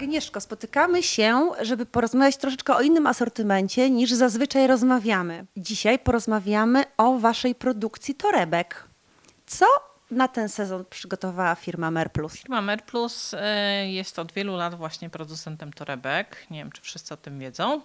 Agnieszko, spotykamy się, żeby porozmawiać troszeczkę o innym asortymencie niż zazwyczaj rozmawiamy. Dzisiaj porozmawiamy o waszej produkcji torebek. Co na ten sezon przygotowała firma Merplus? Firma Merplus e, jest od wielu lat właśnie producentem torebek. Nie wiem, czy wszyscy o tym wiedzą.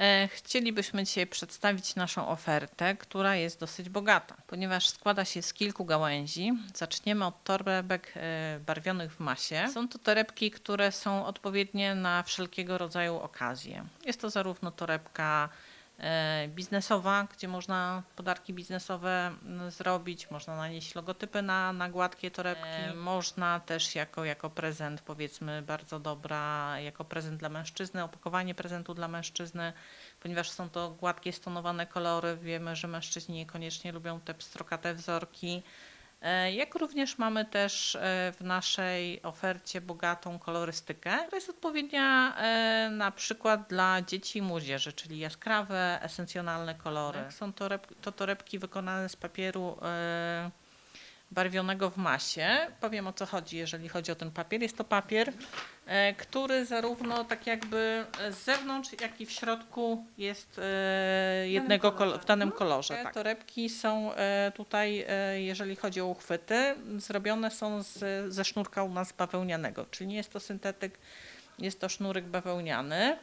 E, Chcielibyśmy dzisiaj przedstawić naszą ofertę, która jest dosyć bogata, ponieważ składa się z kilku gałęzi. Zaczniemy od torebek e, barwionych w masie. Są to torebki, które są odpowiednie na wszelkiego rodzaju okazje. Jest to zarówno torebka biznesowa, gdzie można podarki biznesowe zrobić, można nanieść logotypy na, na gładkie torebki. E, można też jako, jako prezent, powiedzmy, bardzo dobra, jako prezent dla mężczyzny, opakowanie prezentu dla mężczyzny, ponieważ są to gładkie, stonowane kolory. Wiemy, że mężczyźni niekoniecznie lubią te pstrokate wzorki. E, Jak również mamy też e, w naszej ofercie bogatą kolorystykę, która jest odpowiednia e, na przykład dla dzieci i młodzieży, czyli jaskrawe, esencjonalne kolory. Są to, to torebki wykonane z papieru barwionego w masie. Powiem o co chodzi, jeżeli chodzi o ten papier. Jest to papier, który zarówno tak jakby z zewnątrz, jak i w środku jest e, jednego kolo- w danym kolorze. Tak. Torebki są e, tutaj, e, jeżeli chodzi o uchwyty, zrobione są z, ze sznurka u nas bawełnianego, czyli nie jest to syntetyk, jest to sznurek bawełniany.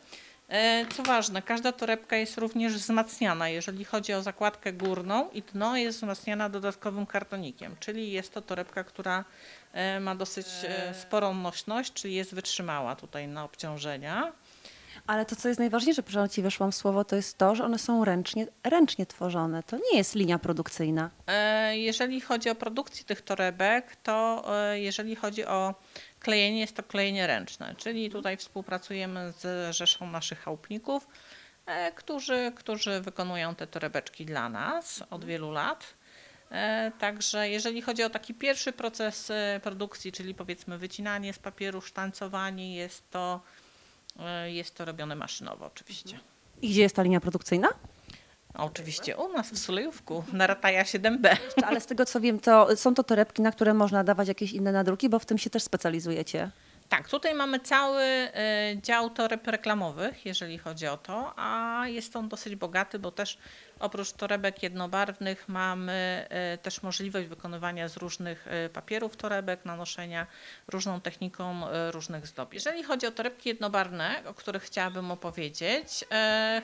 E, Co ważne, każda torebka jest również wzmacniana, jeżeli chodzi o zakładkę górną i dno jest wzmacniana dodatkowym kartonikiem, czyli jest to torebka, która e, ma dosyć e, sporą nośność, czyli jest wytrzymała tutaj na obciążenia. Ale to, co jest najważniejsze, przepraszam ci weszłam w słowo, to jest to, że one są ręcznie, ręcznie tworzone. To nie jest linia produkcyjna. E, Jeżeli chodzi o produkcję tych torebek, to e, jeżeli chodzi o klejenie, jest to klejenie ręczne, czyli tutaj współpracujemy z rzeszą naszych chałupników, e, którzy, którzy wykonują te torebeczki dla nas od wielu lat. Także jeżeli chodzi o taki pierwszy proces produkcji, czyli powiedzmy wycinanie z papieru, sztancowanie, jest to, jest to robione maszynowo oczywiście. I gdzie jest ta linia produkcyjna? A Oczywiście u nas w Sulejówku, na Rataja 7B. Ale z tego, co wiem, to są to torebki, na które można dawać jakieś inne nadruki, bo w tym się też specjalizujecie. Tak, tutaj mamy cały e, dział toreb reklamowych, jeżeli chodzi o to, a jest on dosyć bogaty, bo też oprócz torebek jednobarwnych mamy e, też możliwość wykonywania z różnych e, papierów torebek, nanoszenia różną techniką różnych zdobień. Jeżeli chodzi o torebki jednobarwne, o których chciałabym opowiedzieć,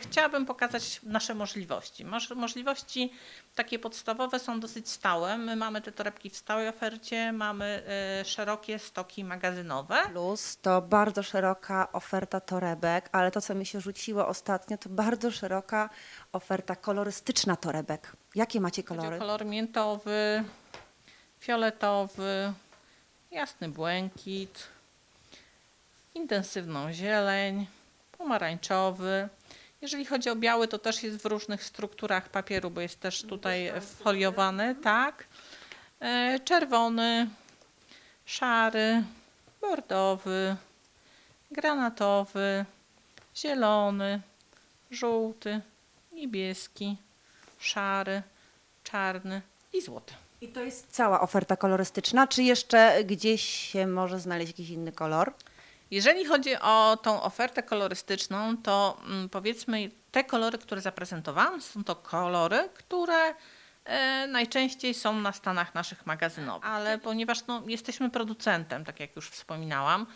chciałabym pokazać nasze możliwości. Moż- Możliwości takie podstawowe są dosyć stałe. My mamy te torebki w stałej ofercie, mamy szerokie stoki magazynowe. Plus to bardzo szeroka oferta torebek, ale to, co mi się rzuciło ostatnio, to bardzo szeroka oferta kolorystyczna torebek. Jakie macie kolory? kolor miętowy, fioletowy, jasny błękit, intensywną zieleń, pomarańczowy. Jeżeli chodzi o biały, to też jest w różnych strukturach papieru, bo jest też tutaj foliowany, tak. E, Czerwony, szary, bordowy, granatowy, zielony, żółty, niebieski, szary, czarny i złoty. I to jest cała oferta kolorystyczna, czy jeszcze gdzieś się może znaleźć jakiś inny kolor? Jeżeli chodzi o tą ofertę kolorystyczną, to mm, powiedzmy te kolory, które zaprezentowałam, są to kolory, które e, najczęściej są na stanach naszych magazynowych. Ale ponieważ no, jesteśmy producentem, tak jak już wspominałam,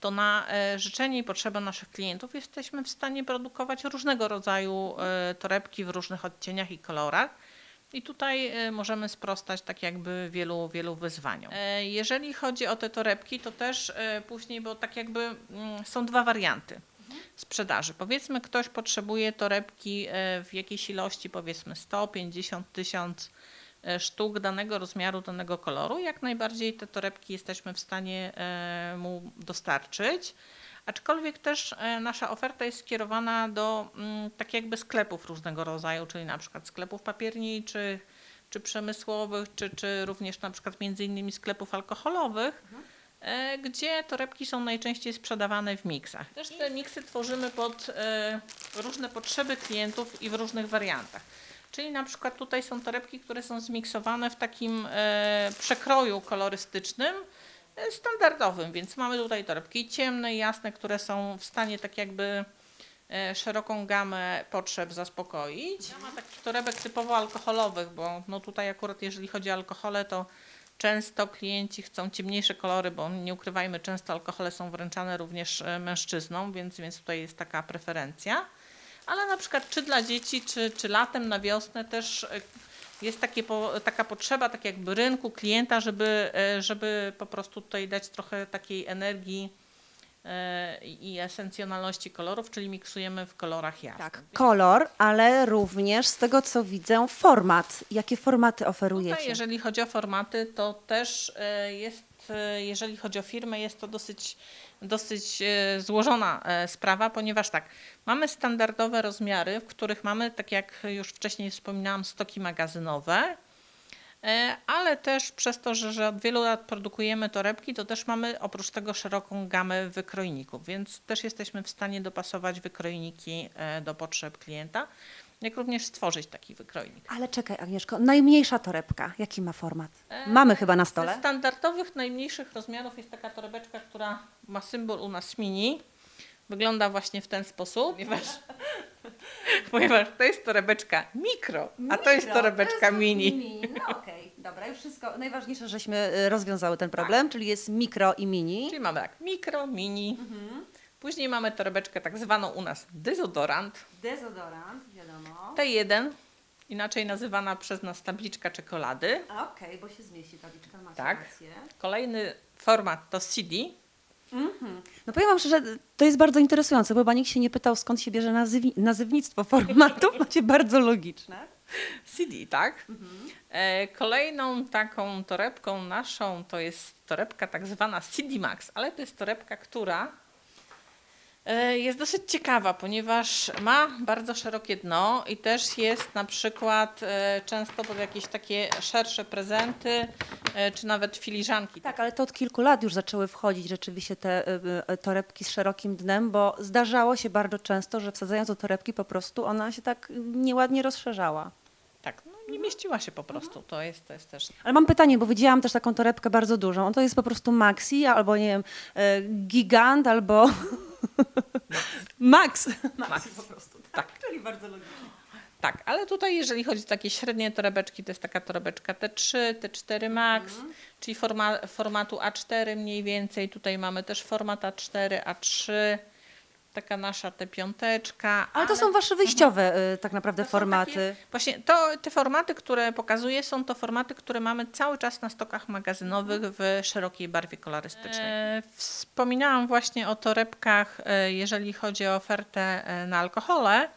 to na e, życzenie i potrzeby naszych klientów jesteśmy w stanie produkować różnego rodzaju e, torebki w różnych odcieniach i kolorach. I tutaj e, możemy sprostać tak jakby wielu, wielu wyzwaniom. Jeżeli chodzi o te torebki, to też później, bo tak jakby mm, są dwa warianty sprzedaży. Powiedzmy, ktoś potrzebuje torebki e, w jakiejś ilości, powiedzmy 150 tysiąc e, sztuk danego rozmiaru, danego koloru. Jak najbardziej te torebki jesteśmy w stanie e, mu dostarczyć. Aczkolwiek też nasza oferta jest skierowana do mm, tak jakby sklepów różnego rodzaju, czyli na przykład sklepów papierniczych, czy przemysłowych, czy, czy również na przykład między innymi sklepów alkoholowych, e, gdzie torebki są najczęściej sprzedawane w miksach. Też te miksy tworzymy pod e, różne potrzeby klientów i w różnych wariantach. Czyli na przykład tutaj są torebki, które są zmiksowane w takim e, przekroju kolorystycznym, e, standardowym, więc mamy tutaj torebki ciemne i jasne, które są w stanie tak jakby e, szeroką gamę potrzeb zaspokoić. Ja mam takich torebek typowo alkoholowych, bo no tutaj akurat jeżeli chodzi o alkohole, to często klienci chcą ciemniejsze kolory, bo nie ukrywajmy, często alkohole są wręczane również e, mężczyznom, więc, więc tutaj jest taka preferencja. Ale na przykład czy dla dzieci, czy, czy latem na wiosnę też e, jest takie taka potrzeba tak jakby rynku klienta, żeby, e, żeby po prostu tutaj dać trochę takiej energii i esencjonalności kolorów, czyli miksujemy w kolorach jasnych. Tak, kolor, ale również z tego co widzę format. Jakie formaty oferujecie? Tutaj, jeżeli chodzi o formaty, to też e, jest, e, jeżeli chodzi o firmę, jest to dosyć, dosyć e, złożona e, sprawa, ponieważ tak, mamy standardowe rozmiary, w których mamy, tak jak już wcześniej wspominałam, stoki magazynowe. E, Ale też przez to, że, że od wielu lat produkujemy torebki, to też mamy oprócz tego szeroką gamę wykrojników, więc też jesteśmy w stanie dopasować wykrojniki e, do potrzeb klienta, jak również stworzyć taki wykrojnik. Ale czekaj, Agnieszko, najmniejsza torebka, jaki ma format? Mamy chyba na Ze stole. standardowych, najmniejszych rozmiarów jest taka torebeczka, która ma symbol u nas mini. Wygląda właśnie w ten sposób, ponieważ, ponieważ to jest torebeczka mikro, a to jest torebeczka mini. No okej, dobra, już wszystko. Najważniejsze, żeśmy y, rozwiązały ten problem, czyli jest mikro i mini. Czyli mamy tak, mikro, mini. Później mamy torebeczkę tak zwaną u nas dezodorant. Dezodorant, wiadomo. T1, inaczej nazywana przez nas tabliczka czekolady. Okej, bo się zmieści tabliczka, macie Tak. rację. Kolejny format to CD. No powiem Wam szczerze, to jest bardzo interesujące, bo chyba nikt się nie pytał, skąd się bierze nazwi- nazewnictwo formatów. Macie bardzo logiczne. CD, tak? E, kolejną taką torebką naszą to jest torebka tak zwana CD Max, ale to jest torebka, która jest dosyć ciekawa, ponieważ ma bardzo szerokie dno i też jest na przykład e, często pod jakieś takie szersze prezenty, e, czy nawet filiżanki. Tak, ale to od kilku lat już zaczęły wchodzić rzeczywiście te torebki z szerokim dnem, bo zdarzało się bardzo często, że wsadzając do torebki po prostu ona się tak nieładnie rozszerzała. Tak, no nie mieściła się po prostu, to jest, to jest też Ale mam pytanie, bo widziałam też taką torebkę bardzo dużą. To jest po prostu maxi, albo nie wiem, e, gigant, albo max. Max. po prostu. Tak. Czyli bardzo logicznie. Tak, ale tutaj jeżeli chodzi o takie średnie torebeczki, to jest taka torebeczka T3, T4 Max, czyli forma, formatu A4 mniej więcej. Tutaj mamy też format A4, A3, taka nasza T5. Ale to są wasze wyjściowe y, tak naprawdę To formaty. Takie, właśnie to, te formaty, które pokazuję, są to formaty, które mamy cały czas na stokach magazynowych w szerokiej barwie kolorystycznej. E, wspominałam właśnie o torebkach, e, jeżeli chodzi o ofertę e, na alkohole. E,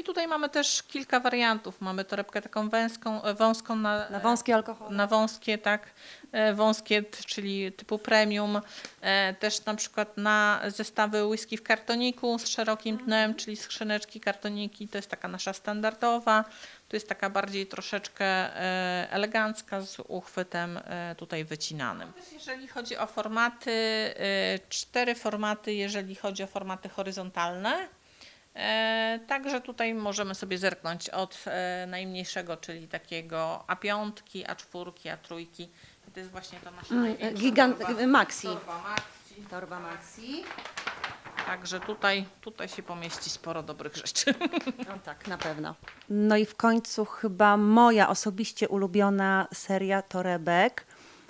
I tutaj mamy też kilka wariantów. Mamy torebkę taką węską, e, wąską na, Na wąskie alkohole. na wąskie, tak, e, wąskie, czyli typu premium, e, też na przykład na zestawy whisky w kartoniku z szerokim dnem, czyli skrzyneczki, kartoniki, to jest taka nasza standardowa, to jest taka bardziej troszeczkę e, elegancka z uchwytem e, tutaj wycinanym. Jeżeli chodzi o formaty, e, cztery formaty, jeżeli chodzi o formaty horyzontalne, E, Także tutaj możemy sobie zerknąć od e, najmniejszego, czyli takiego A5, A4, A3. I to jest właśnie ta nasza Mm, gigant- torba, maxi. Torba maxi. Torba maxi. Także tutaj, tutaj się pomieści sporo dobrych rzeczy. No tak, na pewno. No i w końcu chyba moja osobiście ulubiona seria torebek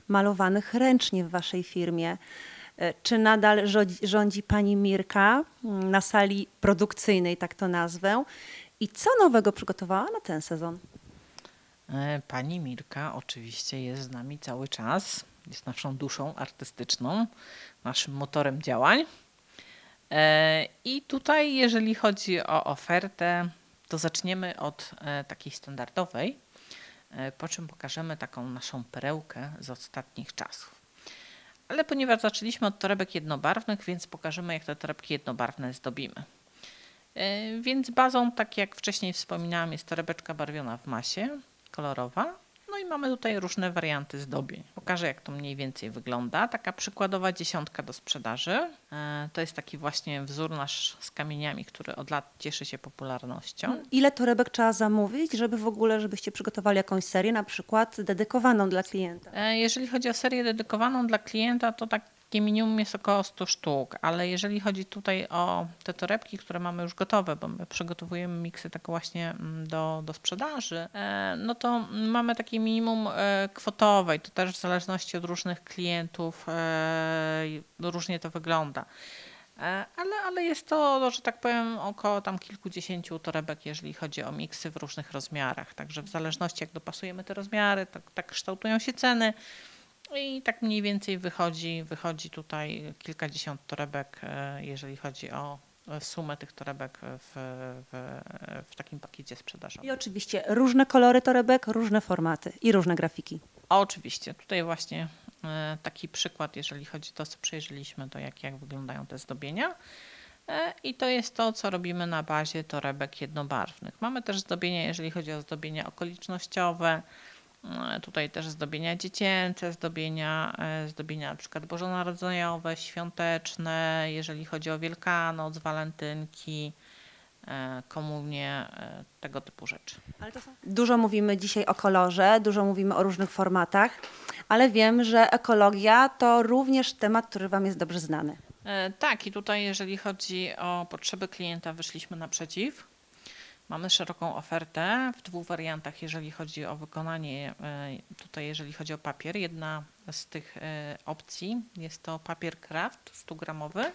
malowanych ręcznie w waszej firmie. E, Czy nadal rządzi, pani Mirka mm, na sali produkcyjnej, tak to nazwę? I co nowego przygotowała na ten sezon? E, Pani Mirka oczywiście jest z nami cały czas. Jest naszą duszą artystyczną, naszym motorem działań. E, I tutaj, jeżeli chodzi o ofertę, to zaczniemy od takiej standardowej, po czym pokażemy taką naszą perełkę z ostatnich czasów. Ale ponieważ zaczęliśmy od torebek jednobarwnych, więc pokażemy, jak te torebki jednobarwne zdobimy. E, Więc bazą, tak jak wcześniej wspominałam, jest torebeczka barwiona w masie, kolorowa. I mamy tutaj różne warianty zdobień. Pokażę, jak to mniej więcej wygląda. Taka przykładowa dziesiątka do sprzedaży. E, To jest taki właśnie wzór nasz z kamieniami, który od lat cieszy się popularnością. Ile torebek trzeba zamówić, żeby w ogóle, żebyście przygotowali jakąś serię, na przykład dedykowaną dla klienta? E, Jeżeli chodzi o serię dedykowaną dla klienta, to takie minimum jest około 100 sztuk, ale jeżeli chodzi tutaj o te torebki, które mamy już gotowe, bo my przygotowujemy miksy tak właśnie mm, do, do sprzedaży, e, no to mamy takie minimum e, kwotowe i to też w zależności od różnych klientów e, różnie to wygląda. Ale, ale jest to, że tak powiem, około tam kilkudziesięciu torebek, jeżeli chodzi o miksy w różnych rozmiarach. Także w zależności jak dopasujemy te rozmiary, tak, tak kształtują się ceny. I tak mniej więcej wychodzi, wychodzi tutaj kilkadziesiąt torebek, e, jeżeli chodzi o e, sumę tych torebek w, w, w takim pakiecie sprzedażowym. I oczywiście różne kolory torebek, różne formaty i różne grafiki. A Oczywiście, tutaj właśnie e, taki przykład, jeżeli chodzi o to, co przejrzeliśmy, to jak, jak wyglądają te zdobienia. I to jest to, co robimy na bazie torebek jednobarwnych. Mamy też zdobienia, jeżeli chodzi o zdobienia okolicznościowe, tutaj też zdobienia dziecięce, zdobienia, e, zdobienia na przykład bożonarodzeniowe, świąteczne, jeżeli chodzi o Wielkanoc, walentynki, e, komunie, e, tego typu rzeczy. Dużo mówimy dzisiaj o kolorze, dużo mówimy o różnych formatach, ale wiem, że ekologia to również temat, który Wam jest dobrze znany. Tak, i tutaj jeżeli chodzi o potrzeby klienta, wyszliśmy naprzeciw. Mamy szeroką ofertę w dwóch wariantach, jeżeli chodzi o wykonanie, e, tutaj jeżeli chodzi o papier. Jedna z tych e, opcji jest to papier kraft 100 gramowy.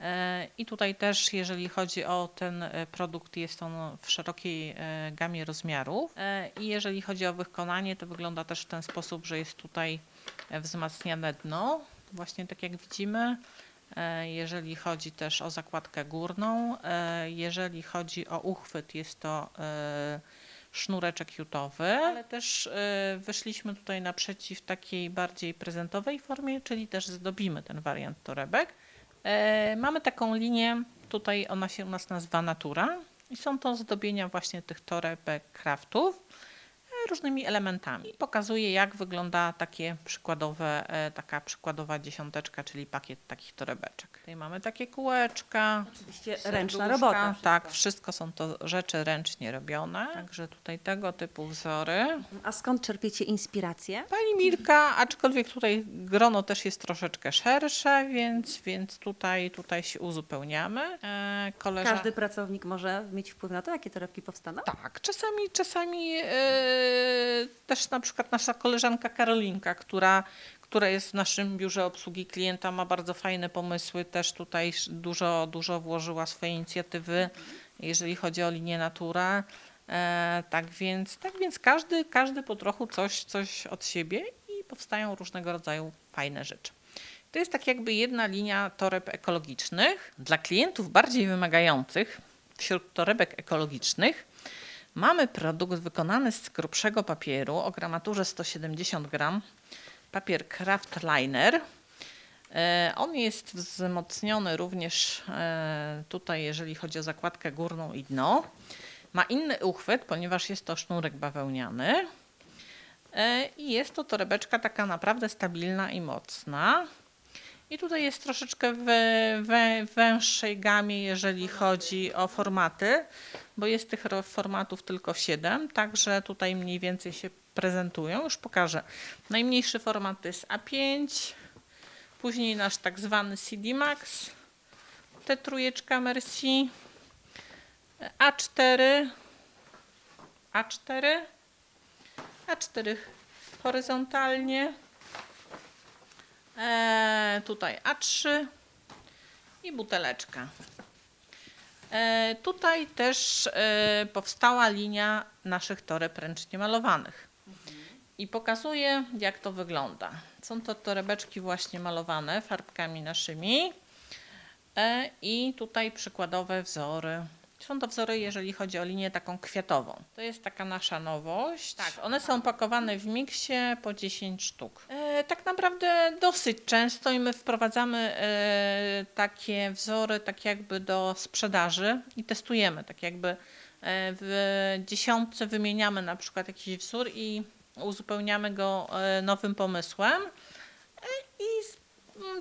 E, I tutaj też, jeżeli chodzi o ten produkt, jest on w szerokiej gamie rozmiarów. I jeżeli chodzi o wykonanie, to wygląda też w ten sposób, że jest tutaj wzmacniane dno, właśnie tak jak widzimy. E, Jeżeli chodzi też o zakładkę górną, e, jeżeli chodzi o uchwyt, jest to e, sznureczek jutowy, ale też wyszliśmy tutaj naprzeciw takiej bardziej prezentowej formie, czyli też zdobimy ten wariant torebek. Mamy taką linię, tutaj ona się u nas nazywa Natura i są to zdobienia właśnie tych torebek craftów e, różnymi elementami. Pokazuje jak wygląda takie przykładowe, e, taka przykładowa dziesiąteczka, czyli pakiet takich torebeczek. Tutaj mamy takie kółeczka. Oczywiście ręczna robota. Tak, wszystko są to rzeczy ręcznie robione. Także tutaj tego typu wzory. A skąd czerpiecie inspirację? Pani Mirka, aczkolwiek tutaj grono też jest troszeczkę szersze, więc, więc tutaj, tutaj się uzupełniamy. E. Każdy pracownik może mieć wpływ na to, jakie torebki powstaną? Tak, czasami, czasami e, też na przykład nasza koleżanka Karolinka, która, która jest w naszym biurze obsługi klienta, ma bardzo fajne pomysły, też tutaj dużo, dużo włożyła swojej inicjatywy, jeżeli chodzi o linię Natura. E, tak więc, tak więc każdy, każdy po trochu coś, coś od siebie i powstają różnego rodzaju fajne rzeczy. To jest tak jakby jedna linia toreb ekologicznych. Dla klientów bardziej wymagających, wśród torebek ekologicznych, mamy produkt wykonany z grubszego papieru o gramaturze 170 gram, papier Kraft Liner. E, On jest wzmocniony również e, tutaj, jeżeli chodzi o zakładkę górną i dno. Ma inny uchwyt, ponieważ jest to sznurek bawełniany. E, I jest to torebeczka taka naprawdę stabilna i mocna. I tutaj jest troszeczkę w, we, węższej gamie, jeżeli chodzi o formaty, bo jest tych formatów tylko 7, także tutaj mniej więcej się prezentują. Już pokażę. Najmniejszy format to jest A5, później nasz tak zwany CD Max, T trójeczka Merci, A4, A4, A4 horyzontalnie, e, tutaj A3 i buteleczka. E, tutaj też e, powstała linia naszych toreb ręcznie malowanych. I pokazuję, jak to wygląda. Są to torebeczki właśnie malowane farbkami naszymi. E, I tutaj przykładowe wzory, Są to wzory, jeżeli chodzi o linię taką kwiatową. To jest taka nasza nowość. Tak, one są pakowane w miksie po 10 sztuk. E, tak naprawdę dosyć często i my wprowadzamy e, takie wzory tak jakby do sprzedaży i testujemy. Tak jakby e, w dziesiątce wymieniamy na przykład jakiś wzór i uzupełniamy go e, nowym pomysłem. E, I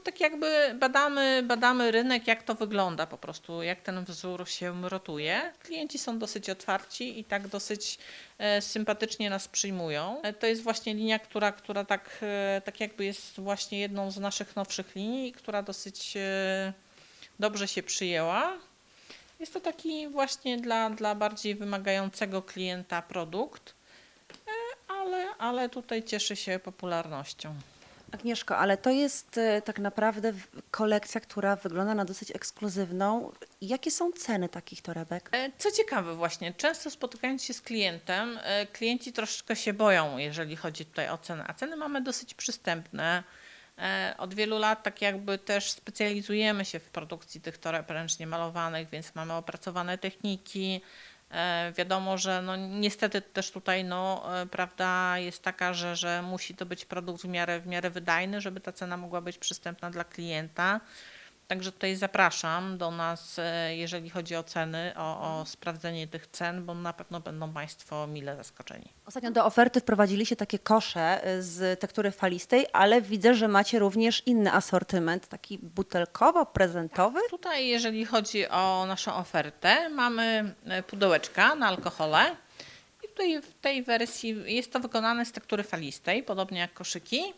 tak jakby badamy, badamy rynek, jak to wygląda po prostu, jak ten wzór się rotuje. Klienci są dosyć otwarci i tak dosyć e, sympatycznie nas przyjmują. E, to jest właśnie linia, która, która tak, e, tak jakby jest właśnie jedną z naszych nowszych linii, która dosyć dobrze się przyjęła. Jest to taki właśnie dla, dla bardziej wymagającego klienta produkt, ale, ale tutaj cieszy się popularnością. Agnieszko, ale to jest e, tak naprawdę kolekcja, która wygląda na dosyć ekskluzywną. Jakie są ceny takich torebek? E, Co ciekawe właśnie, często spotykając się z klientem, e, klienci troszeczkę się boją, jeżeli chodzi tutaj o ceny, a ceny mamy dosyć przystępne. Od wielu lat tak jakby też specjalizujemy się w produkcji tych toreb ręcznie malowanych, więc mamy opracowane techniki. E, Wiadomo, że no niestety też tutaj no, e, prawda jest taka, że, że musi to być produkt w miarę, w miarę wydajny, żeby ta cena mogła być przystępna dla klienta. Także tutaj zapraszam do nas, e, jeżeli chodzi o ceny, o, o sprawdzenie tych cen, bo na pewno będą Państwo mile zaskoczeni. Ostatnio do oferty wprowadziliście takie kosze e, z tektury falistej, ale widzę, że macie również inny asortyment, taki butelkowo-prezentowy. Tutaj, jeżeli chodzi o naszą ofertę, mamy e, pudełeczka na alkohole. I tutaj w tej wersji jest to wykonane z tektury falistej, podobnie jak koszyki.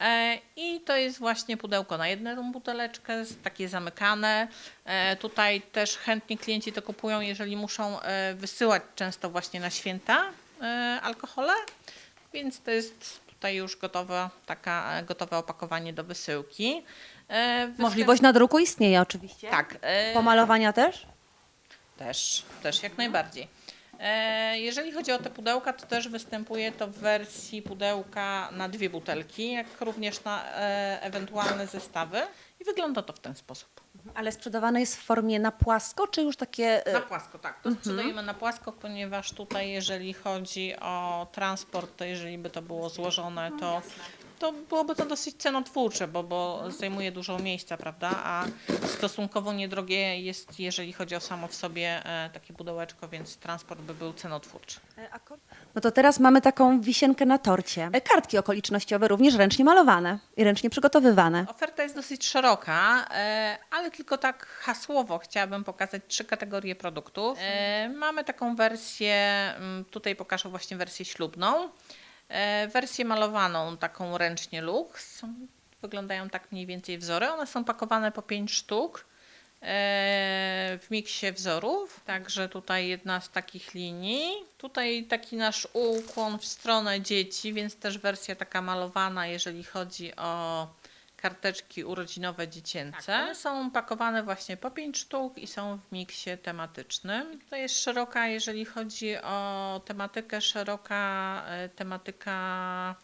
E, I to jest właśnie pudełko na jedną buteleczkę, takie zamykane. E, Tutaj też chętnie klienci to kupują, jeżeli muszą e, wysyłać często właśnie na święta alkohole. Więc to jest tutaj już gotowe, taka, gotowe opakowanie do wysyłki. E, Możliwość nadruku istnieje oczywiście. tak. Pomalowania też? Też, też jak najbardziej. E, Jeżeli chodzi o te pudełka, to też występuje to w wersji pudełka na dwie butelki, jak również na e, ewentualne zestawy. I wygląda to w ten sposób. Ale sprzedawane jest w formie na płasko, czy już takie... e, Na płasko, tak. To sprzedajemy na płasko, ponieważ tutaj, jeżeli chodzi o transport, to jeżeli by to było złożone, to, to byłoby to dosyć cenotwórcze, bo, bo zajmuje dużo miejsca, prawda? A stosunkowo niedrogie jest, jeżeli chodzi o samo w sobie e, takie pudełeczko, więc transport by był cenotwórczy. No to teraz mamy taką wisienkę na torcie. E, Kartki okolicznościowe również ręcznie malowane i ręcznie przygotowywane. Oferta jest dosyć szeroka, e, ale tylko tak hasłowo chciałabym pokazać trzy kategorie produktów. E, Mamy taką wersję, mm, tutaj pokażę właśnie wersję ślubną, e, wersję malowaną, taką ręcznie luks. Wyglądają tak mniej więcej wzory. One są pakowane po 5 sztuk e, w miksie wzorów. Także tutaj jedna z takich linii. Tutaj taki nasz ukłon w stronę dzieci, więc też wersja taka malowana, jeżeli chodzi o karteczki urodzinowe dziecięce. One są pakowane właśnie po 5 sztuk i są w miksie tematycznym. To jest szeroka, jeżeli chodzi o tematykę, szeroka e, tematyka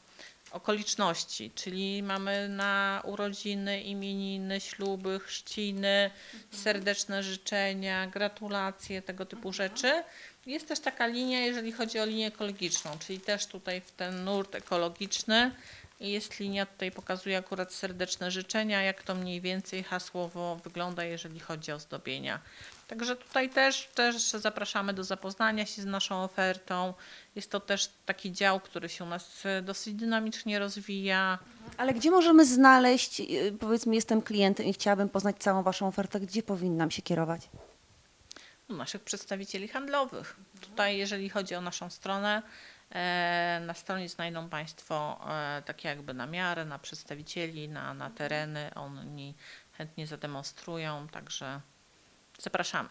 okoliczności, czyli mamy na urodziny, imieniny, śluby, chrzciny, serdeczne życzenia, gratulacje, tego typu rzeczy. Jest też taka linia, jeżeli chodzi o linię ekologiczną, czyli też tutaj w ten nurt ekologiczny jest linia, tutaj pokazuje akurat serdeczne życzenia, jak to mniej więcej hasłowo wygląda, jeżeli chodzi o zdobienia. Także tutaj też, też zapraszamy do zapoznania się z naszą ofertą. Jest to też taki dział, który się u nas e, dosyć dynamicznie rozwija. Ale gdzie możemy znaleźć, e, powiedzmy jestem klientem i chciałabym poznać całą Waszą ofertę, gdzie powinnam się kierować? u naszych przedstawicieli handlowych. Tutaj, jeżeli chodzi o naszą stronę, na stronie znajdą Państwo e, takie jakby namiary na przedstawicieli, na, na tereny. Oni chętnie zademonstrują, także zapraszamy.